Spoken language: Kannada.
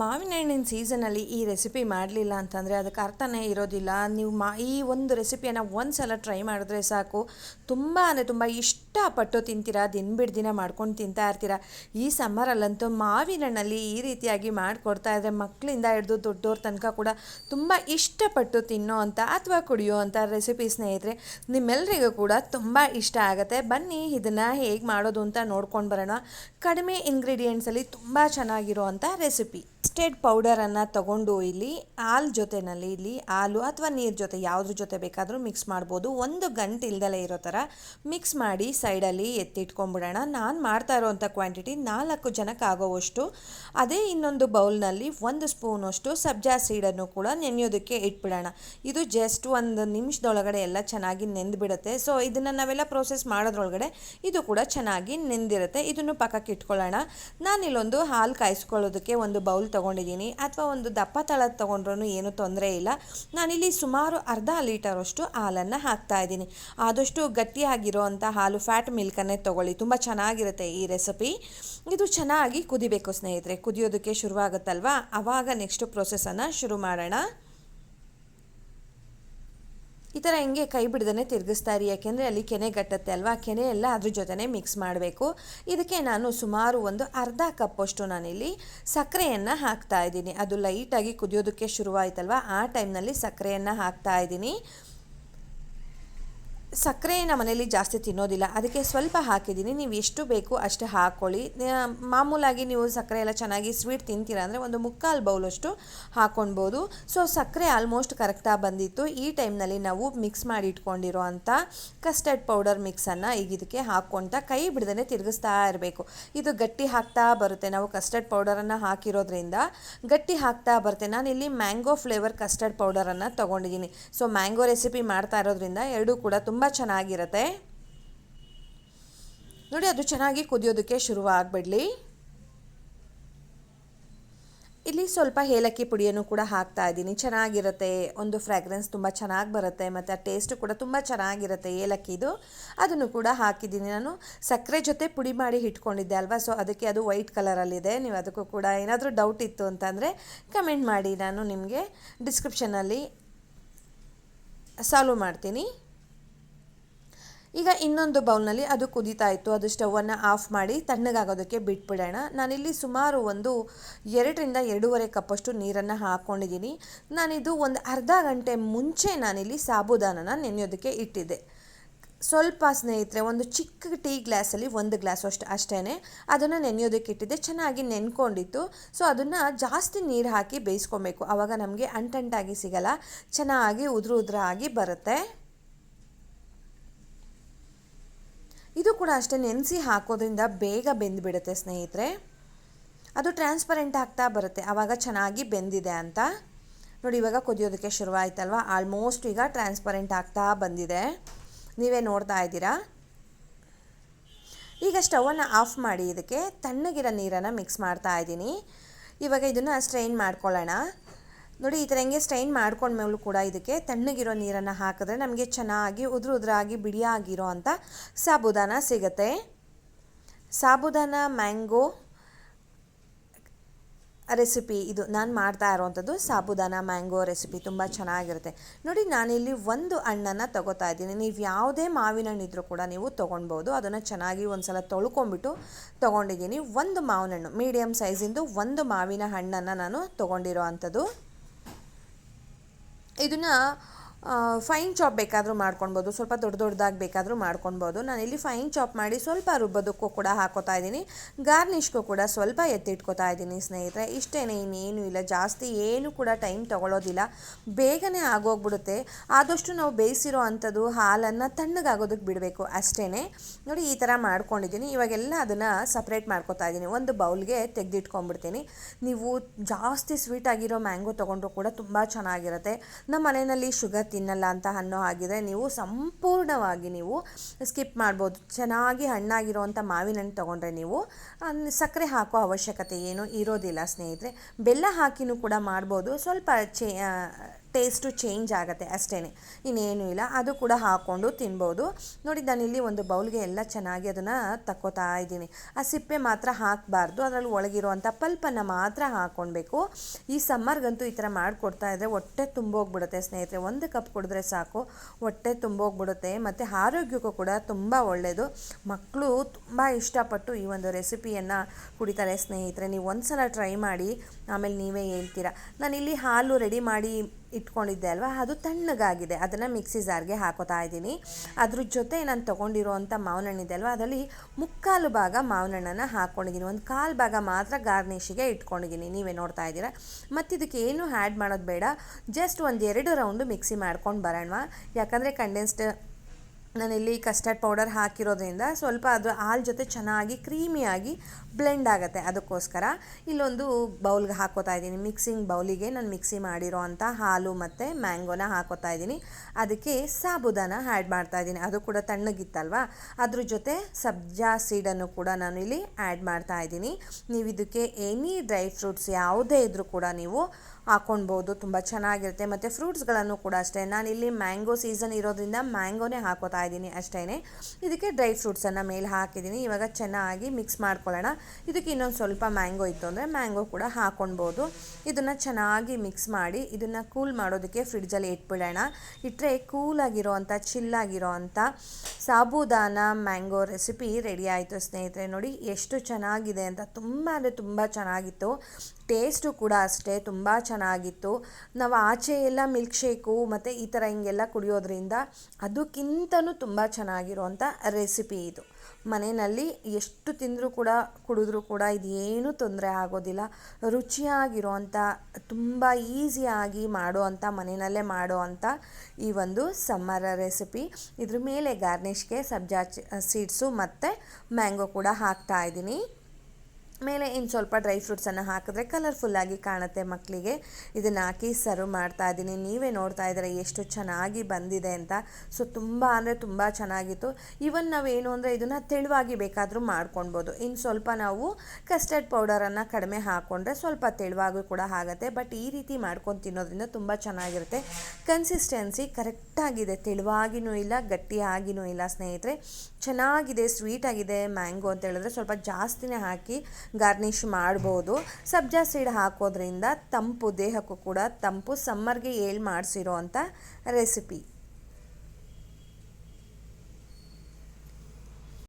ಮಾವಿನ ಹಣ್ಣಿನ ಸೀಸನಲ್ಲಿ ಈ ರೆಸಿಪಿ ಮಾಡಲಿಲ್ಲ ಅಂತಂದರೆ ಅದಕ್ಕೆ ಅರ್ಥನೇ ಇರೋದಿಲ್ಲ. ನೀವು ಮಾ, ಈ ಒಂದು ರೆಸಿಪಿಯನ್ನು ಒಂದು ಸಲ ಟ್ರೈ ಮಾಡಿದ್ರೆ ಸಾಕು. ತುಂಬ ಅಂದರೆ ತುಂಬ ಇಷ್ಟಪಟ್ಟು ತಿಂತೀರಾ? ದಿನ ಬಿಡು ದಿನ ಮಾಡ್ಕೊಂಡು ತಿಂತಾ ಇರ್ತೀರಾ? ಈ ಸಮ್ಮರಲ್ಲಂತೂ ಮಾವಿನ ಹಣ್ಣಲ್ಲಿ ಈ ರೀತಿಯಾಗಿ ಮಾಡಿಕೊಡ್ತಾ ಇದ್ದರೆ ಮಕ್ಕಳಿಂದ ಹಿಡಿದು ದೊಡ್ಡವ್ರ ತನಕ ಕೂಡ ತುಂಬ ಇಷ್ಟಪಟ್ಟು ತಿನ್ನೋ ಅಂತ ಅಥವಾ ಕುಡಿಯೋ ಅಂಥ ರೆಸಿಪಿ ಸ್ನೇಹಿತರೆ ನಿಮ್ಮೆಲ್ಲರಿಗೂ ಕೂಡ ತುಂಬ ಇಷ್ಟ ಆಗುತ್ತೆ. ಬನ್ನಿ, ಇದನ್ನು ಹೇಗೆ ಮಾಡೋದು ಅಂತ ನೋಡ್ಕೊಂಡು ಬರೋಣ. ಕಡಿಮೆ ಇಂಗ್ರೀಡಿಯೆಂಟ್ಸಲ್ಲಿ ತುಂಬ ಚೆನ್ನಾಗಿರೋ ಅಂಥ ರೆಸಿಪಿ. ಕಸ್ಟರ್ಡ್ ಪೌಡರನ್ನು ತಗೊಂಡು ಇಲ್ಲಿ ಹಾಲು ಜೊತೆನಲ್ಲಿ ಇಲ್ಲಿ ಹಾಲು ಅಥವಾ ನೀರು ಜೊತೆ ಯಾವುದ್ರ ಜೊತೆ ಬೇಕಾದರೂ ಮಿಕ್ಸ್ ಮಾಡ್ಬೋದು. ಒಂದು ಗಂಟೆ ಇಲ್ದಲೇ ಇರೋ ಥರ ಮಿಕ್ಸ್ ಮಾಡಿ ಸೈಡಲ್ಲಿ ಎತ್ತಿಟ್ಕೊಂಡ್ಬಿಡೋಣ ನಾನು ಮಾಡ್ತಾ ಇರೋವಂಥ ಕ್ವಾಂಟಿಟಿ ನಾಲ್ಕು ಜನಕ್ಕೆ ಆಗೋವಷ್ಟು. ಅದೇ ಇನ್ನೊಂದು ಬೌಲ್ನಲ್ಲಿ ಒಂದು ಸ್ಪೂನಷ್ಟು ಸಬ್ಜಾ ಸೀಡನ್ನು ಕೂಡ ನೆನೆಯೋದಕ್ಕೆ ಇಟ್ಬಿಡೋಣ. ಇದು ಜಸ್ಟ್ ಒಂದು ನಿಮಿಷದೊಳಗಡೆ ಎಲ್ಲ ಚೆನ್ನಾಗಿ ನೆಂದ್ಬಿಡುತ್ತೆ. ಸೊ ಇದನ್ನು ನಾವೆಲ್ಲ ಪ್ರೋಸೆಸ್ ಮಾಡೋದ್ರೊಳಗಡೆ ಇದು ಕೂಡ ಚೆನ್ನಾಗಿ ನೆಂದಿರುತ್ತೆ. ಇದನ್ನು ಪಕ್ಕಕ್ಕೆ ಇಟ್ಕೊಳ್ಳೋಣ. ನಾನಿಲ್ಲೊಂದು ಹಾಲು ಕಾಯಿಸ್ಕೊಳ್ಳೋದಕ್ಕೆ ಒಂದು ಬೌಲ್ ತೊಗೊಂಡಿದ್ದೀನಿ ಅಥವಾ ಒಂದು ದಪ್ಪ ತಳದ ತೊಗೊಂಡ್ರೂ ಏನೂ ತೊಂದರೆ ಇಲ್ಲ. ನಾನಿಲ್ಲಿ ಸುಮಾರು ಅರ್ಧ ಲೀಟರಷ್ಟು ಹಾಲನ್ನು ಹಾಕ್ತಾ ಇದ್ದೀನಿ. ಆದಷ್ಟು ಗಟ್ಟಿಯಾಗಿರೋ ಅಂಥ ಹಾಲು ಫ್ಯಾಟ್ ಮಿಲ್ಕನ್ನೇ ತೊಗೊಳ್ಳಿ. ತುಂಬ ಚೆನ್ನಾಗಿರುತ್ತೆ ಈ ರೆಸಿಪಿ. ಇದು ಚೆನ್ನಾಗಿ ಕುದಿಬೇಕು ಸ್ನೇಹಿತರೆ. ಕುದಿಯೋದಕ್ಕೆ ಶುರುವಾಗುತ್ತಲ್ವಾ? ಆವಾಗ ನೆಕ್ಸ್ಟ್ ಪ್ರೊಸೆಸನ್ನು ಶುರು ಮಾಡೋಣ. ಈ ಥರ ಹಿಂಗೆ ಕೈ ಬಿಡ್ದೇ ತಿರುಗಿಸ್ತಾ ಇರಿ, ಯಾಕೆಂದರೆ ಅಲ್ಲಿ ಕೆನೆ ಗಟ್ಟತ್ತೆ ಅಲ್ವಾ? ಕೆನೆ ಎಲ್ಲ ಅದ್ರ ಜೊತೆನೇ ಮಿಕ್ಸ್ ಮಾಡಬೇಕು. ಇದಕ್ಕೆ ನಾನು ಸುಮಾರು ಒಂದು ಅರ್ಧ ಕಪ್ಪಷ್ಟು ನಾನಿಲ್ಲಿ ಸಕ್ಕರೆಯನ್ನು ಹಾಕ್ತಾ ಇದ್ದೀನಿ. ಅದು ಲೈಟಾಗಿ ಕುದಿಯೋದಕ್ಕೆ ಶುರುವಾಯಿತಲ್ವ? ಆ ಟೈಮ್ನಲ್ಲಿ ಸಕ್ಕರೆಯನ್ನು ಹಾಕ್ತಾ ಇದ್ದೀನಿ. ಸಕ್ಕರೆ ನಮ್ಮ ಮನೇಲಿ ಜಾಸ್ತಿ ತಿನ್ನೋದಿಲ್ಲ. ಅದಕ್ಕೆ ಸ್ವಲ್ಪ ಹಾಕಿದ್ದೀನಿ. ನೀವು ಎಷ್ಟು ಬೇಕು ಅಷ್ಟು ಹಾಕ್ಕೊಳ್ಳಿ ಮಾಮೂಲಾಗಿ ನೀವು ಸಕ್ಕರೆ ಎಲ್ಲ ಚೆನ್ನಾಗಿ ಸ್ವೀಟ್ ತಿಂತೀರ ಅಂದರೆ ಒಂದು ಮುಕ್ಕಾಲು ಬೌಲಷ್ಟು ಹಾಕ್ಕೊಳ್ಬೋದು ಸೊ, ಸಕ್ಕರೆ ಆಲ್ಮೋಸ್ಟ್ ಕರೆಕ್ಟಾಗಿ ಬಂದಿತ್ತು. ಈ ಟೈಮ್ನಲ್ಲಿ ನಾವು ಮಿಕ್ಸ್ ಮಾಡಿ ಇಟ್ಕೊಂಡಿರೋ ಅಂಥ ಕಸ್ಟರ್ಡ್ ಪೌಡರ್ ಮಿಕ್ಸನ್ನು ಈಗ ಇದಕ್ಕೆ ಹಾಕ್ಕೊಳ್ತಾ ಕೈ ಬಿಡದೇ ತಿರುಗಿಸ್ತಾ ಇರಬೇಕು. ಇದು ಗಟ್ಟಿ ಹಾಕ್ತಾ ಬರುತ್ತೆ. ನಾವು ಕಸ್ಟರ್ಡ್ ಪೌಡರನ್ನು ಹಾಕಿರೋದ್ರಿಂದ ಗಟ್ಟಿ ಹಾಕ್ತಾ ಬರುತ್ತೆ. ನಾನು ಇಲ್ಲಿ ಮ್ಯಾಂಗೋ ಫ್ಲೇವರ್ ಕಸ್ಟರ್ಡ್ ಪೌಡರನ್ನು ತೊಗೊಂಡಿದ್ದೀನಿ. ಸೊ ಮ್ಯಾಂಗೋ ರೆಸಿಪಿ ಮಾಡ್ತಾ ಇರೋದ್ರಿಂದ ಎರಡೂ ಕೂಡ ತುಂಬ ಚೆನ್ನಾಗಿರುತ್ತೆ. ನೋಡಿ, ಅದು ಚೆನ್ನಾಗಿ ಕುದಿಯೋದಕ್ಕೆ ಶುರುವಾಗ್ಬಿಡಲಿ. ಇಲ್ಲಿ ಸ್ವಲ್ಪ ಏಲಕ್ಕಿ ಪುಡಿಯನ್ನು ಕೂಡ ಹಾಕ್ತಾ ಇದ್ದೀನಿ. ಚೆನ್ನಾಗಿರುತ್ತೆ. ಒಂದು ಫ್ರ್ಯಾಗ್ರೆನ್ಸ್ ತುಂಬ ಚೆನ್ನಾಗಿ ಬರುತ್ತೆ. ಮತ್ತು ಆ ಟೇಸ್ಟು ಕೂಡ ತುಂಬ ಚೆನ್ನಾಗಿರುತ್ತೆ ಏಲಕ್ಕಿದು. ಅದನ್ನು ಕೂಡ ಹಾಕಿದ್ದೀನಿ. ನಾನು ಸಕ್ಕರೆ ಜೊತೆ ಪುಡಿ ಮಾಡಿ ಇಟ್ಕೊಂಡಿದ್ದೆ ಅಲ್ವಾ? ಸೊ ಅದಕ್ಕೆ ಅದು ವೈಟ್ ಕಲರಲ್ಲಿದೆ. ನೀವು ಅದಕ್ಕೂ ಕೂಡ ಏನಾದರೂ ಡೌಟ್ ಇತ್ತು ಅಂತಂದರೆ ಕಮೆಂಟ್ ಮಾಡಿ. ನಾನು ನಿಮಗೆ ಡಿಸ್ಕ್ರಿಪ್ಷನಲ್ಲಿ ಸಾಲ್ವ್ ಮಾಡ್ತೀನಿ. ಈಗ ಇನ್ನೊಂದು ಬೌಲ್ನಲ್ಲಿ ಅದು ಕುದೀತಾ ಇತ್ತು. ಅದು ಸ್ಟವನ್ನು ಆಫ್ ಮಾಡಿ ತಣ್ಣಗಾಗೋದಕ್ಕೆ ಬಿಟ್ಬಿಡೋಣ. ನಾನಿಲ್ಲಿ ಸುಮಾರು ಒಂದು ಎರಡರಿಂದ ಎರಡೂವರೆ ಕಪ್ಪಷ್ಟು ನೀರನ್ನು ಹಾಕ್ಕೊಂಡಿದ್ದೀನಿ ನಾನಿದು ಒಂದು ಅರ್ಧ ಗಂಟೆ ಮುಂಚೆ ನಾನಿಲ್ಲಿ ಸಾಬುದಾನನ ನೆನೆಯೋದಕ್ಕೆ ಇಟ್ಟಿದ್ದೆ. ಸ್ವಲ್ಪ ಸ್ನೇಹಿತರೆ, ಒಂದು ಚಿಕ್ಕ ಟೀ ಗ್ಲಾಸಲ್ಲಿ ಒಂದು ಗ್ಲಾಸ್ ಅಷ್ಟು ಅಷ್ಟೇ ಅದನ್ನು ನೆನೆಯೋದಕ್ಕೆ ಇಟ್ಟಿದ್ದೆ. ಚೆನ್ನಾಗಿ ನೆನ್ಕೊಂಡಿತ್ತು. ಸೊ, ಅದನ್ನು ಜಾಸ್ತಿ ನೀರು ಹಾಕಿ ಬೇಯಿಸ್ಕೊಬೇಕು. ಆವಾಗ ನಮಗೆ ಅಂಟಂಟಾಗಿ ಸಿಗಲ್ಲ. ಚೆನ್ನಾಗಿ ಉದುರು ಉದುರಾಗಿ ಬರುತ್ತೆ. ಇದು ಕೂಡ ಅಷ್ಟೇ ನೆನೆಸಿ ಹಾಕೋದ್ರಿಂದ ಬೇಗ ಬೆಂದುಬಿಡುತ್ತೆ ಸ್ನೇಹಿತರೆ. ಅದು ಟ್ರಾನ್ಸ್ಪರೆಂಟ್ ಆಗ್ತಾ ಬರುತ್ತೆ. ಆವಾಗ ಚೆನ್ನಾಗಿ ಬೆಂದಿದೆ ಅಂತ. ನೋಡಿ, ಇವಾಗ ಕುದಿಯೋದಕ್ಕೆ ಶುರುವಾಯ್ತಲ್ವ? ಆಲ್ಮೋಸ್ಟ್ ಈಗ ಟ್ರಾನ್ಸ್ಪರೆಂಟ್ ಆಗ್ತಾ ಬಂದಿದೆ. ನೀವೇ ನೋಡ್ತಾ ಇದ್ದೀರಾ? ಈಗ ಸ್ಟವನ್ನು ಆಫ್ ಮಾಡಿ, ಇದಕ್ಕೆ ತಣ್ಣಗಿರೋ ನೀರನ್ನು ಮಿಕ್ಸ್ ಮಾಡ್ತಾ ಇದ್ದೀನಿ. ಇವಾಗ ಇದನ್ನು ಸ್ಟ್ರೈನ್ ಮಾಡ್ಕೊಳ್ಳೋಣ. ನೋಡಿ, ಈ ಥರ ಹೆಂಗೆ ಸ್ಟೈನ್ ಮಾಡ್ಕೊಂಡ್ಮೇಲೂ ಕೂಡ ಇದಕ್ಕೆ ತಣ್ಣಗಿರೋ ನೀರನ್ನು ಹಾಕಿದ್ರೆ ನಮಗೆ ಚೆನ್ನಾಗಿ ಉದುರು ಉದುರಾಗಿ ಬಿಡಿಯಾಗಿರೋ ಅಂಥ ಸಾಬುದಾನ ಸಿಗುತ್ತೆ. ಸಾಬುದಾನ, ಮ್ಯಾಂಗೋ ರೆಸಿಪಿ ಇದು. ನಾನು ಮಾಡ್ತಾ ಇರೋವಂಥದ್ದು ಸಾಬುದಾನ, ಮ್ಯಾಂಗೋ ರೆಸಿಪಿ ತುಂಬ ಚೆನ್ನಾಗಿರುತ್ತೆ. ನೋಡಿ, ನಾನಿಲ್ಲಿ ಒಂದು ಹಣ್ಣನ್ನು ತೊಗೋತಾ ಇದ್ದೀನಿ. ನೀವು ಯಾವುದೇ ಮಾವಿನ ಹಣ್ಣು ಇದ್ದರೂ ಕೂಡ ನೀವು ತೊಗೊಳ್ಬೋದು ಅದನ್ನು ಚೆನ್ನಾಗಿ ಒಂದು ಸಲ ತೊಳ್ಕೊಂಬಿಟ್ಟು ತೊಗೊಂಡಿದ್ದೀನಿ. ಒಂದು ಮಾವಿನ ಹಣ್ಣು ಮೀಡಿಯಮ್ ಸೈಜಿಂದು ಒಂದು ಮಾವಿನ ಹಣ್ಣನ್ನು ನಾನು ತೊಗೊಂಡಿರೋ ಅಂಥದ್ದು. ಇದನ್ನು ಫೈನ್ ಚಾಪ್ ಬೇಕಾದರೂ ಮಾಡ್ಕೊಳ್ಬೋದು ಸ್ವಲ್ಪ ದೊಡ್ಡ ದೊಡ್ಡದಾಗಿ ಬೇಕಾದರೂ ಮಾಡ್ಕೊಳ್ಬೋದು ನಾನಿಲ್ಲಿ ಫೈನ್ ಚಾಪ್ ಮಾಡಿ ಸ್ವಲ್ಪ ರುಬ್ಬೋದಕ್ಕೂ ಕೂಡ ಹಾಕೋತಾ ಇದ್ದೀನಿ. ಗಾರ್ನಿಷ್ಗೂ ಕೂಡ ಸ್ವಲ್ಪ ಎತ್ತಿಟ್ಕೋತಾ ಇದ್ದೀನಿ ಸ್ನೇಹಿತರೆ. ಇಷ್ಟೇ ಇನ್ನೇನು ಇಲ್ಲ. ಜಾಸ್ತಿ ಏನು ಕೂಡ ಟೈಮ್ ತೊಗೊಳೋದಿಲ್ಲ. ಬೇಗನೆ ಆಗೋಗ್ಬಿಡುತ್ತೆ. ಆದಷ್ಟು ನಾವು ಬೇಯಿಸಿರೋ ಅಂಥದ್ದು ಹಾಲನ್ನು ತಣ್ಣಗಾಗೋದಕ್ಕೆ ಬಿಡಬೇಕು ಅಷ್ಟೇ ನೋಡಿ, ಈ ಥರ ಮಾಡ್ಕೊಂಡಿದ್ದೀನಿ. ಇವಾಗೆಲ್ಲ ಅದನ್ನು ಸಪ್ರೇಟ್ ಮಾಡ್ಕೋತಾ ಇದ್ದೀನಿ. ಒಂದು ಬೌಲ್ಗೆ ತೆಗೆದಿಟ್ಕೊಂಡ್ಬಿಡ್ತೀನಿ. ನೀವು ಜಾಸ್ತಿ ಸ್ವೀಟ್ ಆಗಿರೋ ಮ್ಯಾಂಗೋ ತೊಗೊಂಡ್ರು ಕೂಡ ತುಂಬ ಚೆನ್ನಾಗಿರುತ್ತೆ. ನಮ್ಮ ಮನೆಯಲ್ಲಿ ಶುಗರ್ ತಿನ್ನಲ್ಲ ಅಂತ ಅನ್ನೋ ಹಾಗಿದ್ರೆ ನೀವು ಸಂಪೂರ್ಣವಾಗಿ ನೀವು ಸ್ಕಿಪ್ ಮಾಡ್ಬೋದು. ಚೆನ್ನಾಗಿ ಹಣ್ಣಾಗಿರೋವಂಥ ಮಾವಿನ ಹಣ್ಣು ತೊಗೊಂಡ್ರೆ ನೀವು ಸಕ್ಕರೆ ಹಾಕೋ ಅವಶ್ಯಕತೆ ಏನು ಇರೋದಿಲ್ಲ ಸ್ನೇಹಿತರೆ. ಬೆಲ್ಲ ಹಾಕಿನೂ ಕೂಡ ಮಾಡ್ಬೋದು. ಸ್ವಲ್ಪ ಚೇ ಟೇಸ್ಟು ಚೇಂಜ್ ಆಗುತ್ತೆ ಅಷ್ಟೇ ಇನ್ನೇನು ಇಲ್ಲ. ಅದು ಕೂಡ ಹಾಕ್ಕೊಂಡು ತಿನ್ಬೋದು. ನೋಡಿ ನಾನಿಲ್ಲಿ ಒಂದು ಬೌಲ್ಗೆ ಎಲ್ಲ ಚೆನ್ನಾಗಿ ಅದನ್ನು ತಕ್ಕೋತಾ ಇದ್ದೀನಿ. ಆ ಸಿಪ್ಪೆ ಮಾತ್ರ ಹಾಕಬಾರ್ದು. ಅದರಲ್ಲಿ ಒಳಗಿರುವಂಥ ಪಲ್ಪನ್ನು ಮಾತ್ರ ಹಾಕ್ಕೊಳ್ಬೇಕು. ಈ ಸಮ್ಮರ್ಗಂತೂ ಈ ಥರ ಮಾಡಿಕೊಡ್ತಾ ಇದ್ದರೆ ಹೊಟ್ಟೆ ತುಂಬೋಗ್ಬಿಡುತ್ತೆ ಸ್ನೇಹಿತರೆ. ಒಂದು ಕಪ್ ಕುಡಿದ್ರೆ ಸಾಕು. ಹೊಟ್ಟೆ ತುಂಬೋಗ್ಬಿಡುತ್ತೆ. ಮತ್ತು ಆರೋಗ್ಯಕ್ಕೂ ಕೂಡ ತುಂಬ ಒಳ್ಳೆಯದು ಮಕ್ಕಳು ತುಂಬ ಇಷ್ಟಪಟ್ಟು ಈ ಒಂದು ರೆಸಿಪಿಯನ್ನು ಕುಡಿತಾರೆ ಸ್ನೇಹಿತರೆ. ನೀವು ಒಂದು ಸಲ ಟ್ರೈ ಮಾಡಿ. ಆಮೇಲೆ ನೀವೇ ಹೇಳ್ತೀರಾ. ನಾನಿಲ್ಲಿ ಹಾಲು ರೆಡಿ ಮಾಡಿ ಇಟ್ಕೊಂಡಿದ್ದೆ ಅಲ್ವಾ? ಅದು ತಣ್ಣಗಾಗಿದೆ. ಅದನ್ನು ಮಿಕ್ಸಿ ಜಾರ್ಗೆ ಹಾಕೋತಾ ಇದ್ದೀನಿ. ಅದ್ರ ಜೊತೆ ನಾನು ತೊಗೊಂಡಿರುವಂಥ ಮಾವಿನ ಇದೆ ಅಲ್ವಾ? ಅದರಲ್ಲಿ ಮುಕ್ಕಾಲು ಭಾಗ ಮಾವಿನ ಹಣ್ಣನ್ನು ಹಾಕ್ಕೊಂಡಿದ್ದೀನಿ ಒಂದು ಕಾಲು ಭಾಗ ಮಾತ್ರ ಗಾರ್ನಿಷಿಗೆ ಇಟ್ಕೊಂಡಿದ್ದೀನಿ. ನೀವೇ ನೋಡ್ತಾ ಇದ್ದೀರಾ? ಮತ್ತು ಇದಕ್ಕೆ ಏನು ಆ್ಯಡ್ ಮಾಡೋದು ಬೇಡ. ಜಸ್ಟ್ ಒಂದು ಎರಡು ರೌಂಡು ಮಿಕ್ಸಿ ಮಾಡ್ಕೊಂಡು ಬರೋಣ ಯಾಕಂದರೆ ಕಂಡೆನ್ಸ್ಡ್ ನಾನಿಲ್ಲಿ ಕಸ್ಟರ್ಡ್ ಪೌಡರ್ ಹಾಕಿರೋದ್ರಿಂದ ಸ್ವಲ್ಪ ಅದು ಹಾಲು ಜೊತೆ ಚೆನ್ನಾಗಿ ಕ್ರೀಮಿಯಾಗಿ ಬ್ಲೆಂಡ್ ಆಗುತ್ತೆ ಅದಕ್ಕೋಸ್ಕರ. ಇಲ್ಲೊಂದು ಬೌಲ್ಗೆ ಹಾಕೋತಾ ಇದ್ದೀನಿ. ಮಿಕ್ಸಿಂಗ್ ಬೌಲಿಗೆ ನಾನು ಮಿಕ್ಸಿ ಮಾಡಿರೋ ಅಂಥ ಹಾಲು ಮತ್ತು ಮ್ಯಾಂಗೋನ ಹಾಕೋತಾ ಇದ್ದೀನಿ. ಅದಕ್ಕೆ ಸಾಬುದಾನ ಆ್ಯಡ್ ಮಾಡ್ತಾ ಇದ್ದೀನಿ. ಅದು ಕೂಡ ತಣ್ಣಗಿತ್ತಲ್ವ? ಅದ್ರ ಜೊತೆ ಸಬ್ಜಾ ಸೀಡನ್ನು ಕೂಡ ನಾನು ಇಲ್ಲಿ ಆ್ಯಡ್ ಮಾಡ್ತಾ ಇದ್ದೀನಿ. ನೀವು ಇದಕ್ಕೆ ಎನಿ ಡ್ರೈ ಫ್ರೂಟ್ಸ್ ಯಾವುದೇ ಇದ್ದರೂ ಕೂಡ ನೀವು ಹಾಕೊಳ್ಬೋದು ತುಂಬ ಚೆನ್ನಾಗಿರುತ್ತೆ. ಮತ್ತು ಫ್ರೂಟ್ಸ್ಗಳನ್ನು ಕೂಡ ಅಷ್ಟೇ. ನಾನು ಇಲ್ಲಿ ಮ್ಯಾಂಗೋ ಸೀಸನ್ ಇರೋದ್ರಿಂದ ಮ್ಯಾಂಗೋನೇ ಹಾಕೋತಾ ಇದ್ದೀನಿ ಅಷ್ಟೇ ಇದಕ್ಕೆ ಡ್ರೈ ಫ್ರೂಟ್ಸನ್ನು ಮೇಲೆ ಹಾಕಿದ್ದೀನಿ. ಇವಾಗ ಚೆನ್ನಾಗಿ ಮಿಕ್ಸ್ ಮಾಡ್ಕೊಳ್ಳೋಣ. ಇದಕ್ಕೆ ಇನ್ನೊಂದು ಸ್ವಲ್ಪ ಮ್ಯಾಂಗೋ ಇತ್ತು ಅಂದರೆ ಮ್ಯಾಂಗೋ ಕೂಡ ಹಾಕ್ಕೊಳ್ಬೋದು ಇದನ್ನು ಚೆನ್ನಾಗಿ ಮಿಕ್ಸ್ ಮಾಡಿ, ಇದನ್ನು ಕೂಲ್ ಮಾಡೋದಕ್ಕೆ ಫ್ರಿಡ್ಜಲ್ಲಿ ಇಟ್ಬಿಡೋಣ. ಇಟ್ಟರೆ ಕೂಲಾಗಿರೋ ಅಂಥ ಚಿಲ್ಲಾಗಿರೋ ಅಂಥ ಸಾಬೂದಾನ ಮ್ಯಾಂಗೋ ರೆಸಿಪಿ ರೆಡಿ ಆಯಿತು ಸ್ನೇಹಿತರೆ. ನೋಡಿ ಎಷ್ಟು ಚೆನ್ನಾಗಿದೆ ಅಂತ. ತುಂಬ ಅಂದರೆ ತುಂಬ ಚೆನ್ನಾಗಿತ್ತು. ಟೇಸ್ಟು ಕೂಡ ಅಷ್ಟೇ, ತುಂಬ ಚೆನ್ನಾಗಿತ್ತು. ನಾವು ಆಚೆ ಎಲ್ಲ ಮಿಲ್ಕ್ ಶೇಕು ಮತ್ತು ಈ ಥರ ಹಿಂಗೆಲ್ಲ ಕುಡಿಯೋದ್ರಿಂದ ಅದಕ್ಕಿಂತನೂ ತುಂಬ ಚೆನ್ನಾಗಿರುವಂಥ ರೆಸಿಪಿ ಇದು. ಮನೆಯಲ್ಲಿ ಎಷ್ಟು ತಿಂದರೂ ಕೂಡ, ಕುಡಿದ್ರೂ ಕೂಡ ಇದೇನು ತೊಂದರೆ ಆಗೋದಿಲ್ಲ. ರುಚಿಯಾಗಿರೋವಂಥ ತುಂಬ ಈಸಿಯಾಗಿ ಮಾಡುವಂಥ ಮನೆಯಲ್ಲೇ ಮಾಡುವಂಥ ಈ ಒಂದು ಸಮ್ಮರ ರೆಸಿಪಿ. ಇದ್ರ ಮೇಲೆ ಗಾರ್ನಿಷ್ಗೆ ಸಬ್ಜಾ ಸೀಡ್ಸು ಮತ್ತು ಮ್ಯಾಂಗೋ ಕೂಡ ಹಾಕ್ತಾ ಇದ್ದೀನಿ. ಮೇಲೆ ಇನ್ನು ಸ್ವಲ್ಪ ಡ್ರೈ ಫ್ರೂಟ್ಸನ್ನು ಹಾಕಿದ್ರೆ ಕಲರ್ಫುಲ್ಲಾಗಿ ಕಾಣುತ್ತೆ ಮಕ್ಕಳಿಗೆ ಇದನ್ನು ಹಾಕಿ ಸರ್ವ್ ಮಾಡ್ತಾ ಇದ್ದೀನಿ. ನೀವೇ ನೋಡ್ತಾ ಇದ್ದೀರ ಎಷ್ಟು ಚೆನ್ನಾಗಿ ಬಂದಿದೆ ಅಂತ. ಸೊ ತುಂಬ ಅಂದರೆ ತುಂಬ ಚೆನ್ನಾಗಿತ್ತು. ಇವನ್ ನಾವೇನು ಅಂದರೆ ಇದನ್ನು ತೆಳುವಾಗಿ ಬೇಕಾದರೂ ಮಾಡ್ಕೊಳ್ಬೋದು. ಇನ್ನು ಸ್ವಲ್ಪ ನಾವು ಕಸ್ಟರ್ಡ್ ಪೌಡರನ್ನು ಕಡಿಮೆ ಹಾಕ್ಕೊಂಡ್ರೆ ಸ್ವಲ್ಪ ತೆಳುವಾಗೂ ಕೂಡ ಆಗುತ್ತೆ. ಬಟ್ ಈ ರೀತಿ ಮಾಡ್ಕೊಂಡು ತಿನ್ನೋದ್ರಿಂದ ತುಂಬ ಚೆನ್ನಾಗಿರುತ್ತೆ. ಕನ್ಸಿಸ್ಟೆನ್ಸಿ ಕರೆಕ್ಟಾಗಿದೆ ತೆಳುವಾಗಿನೂ ಇಲ್ಲ, ಗಟ್ಟಿಯಾಗಿನೂ ಇಲ್ಲ ಸ್ನೇಹಿತರೆ. ಚೆನ್ನಾಗಿದೆ ಸ್ವೀಟಾಗಿದೆ ಮ್ಯಾಂಗೋ ಅಂತ ಹೇಳಿದ್ರೆ ಸ್ವಲ್ಪ ಜಾಸ್ತಿನೇ ಹಾಕಿ ಗಾರ್ನಿಷ್ ಮಾಡ್ಬೋದು. ಸಬ್ಜಾ ಸೀಡ್ ಹಾಕೋದ್ರಿಂದ ತಂಪು ದೇಹಕ್ಕೂ ಕೂಡ ತಂಪು ಸಮ್ಮರ್ಗೆ ಏಳು ಮಾಡಿಸಿರೋ ಅಂಥ ರೆಸಿಪಿ.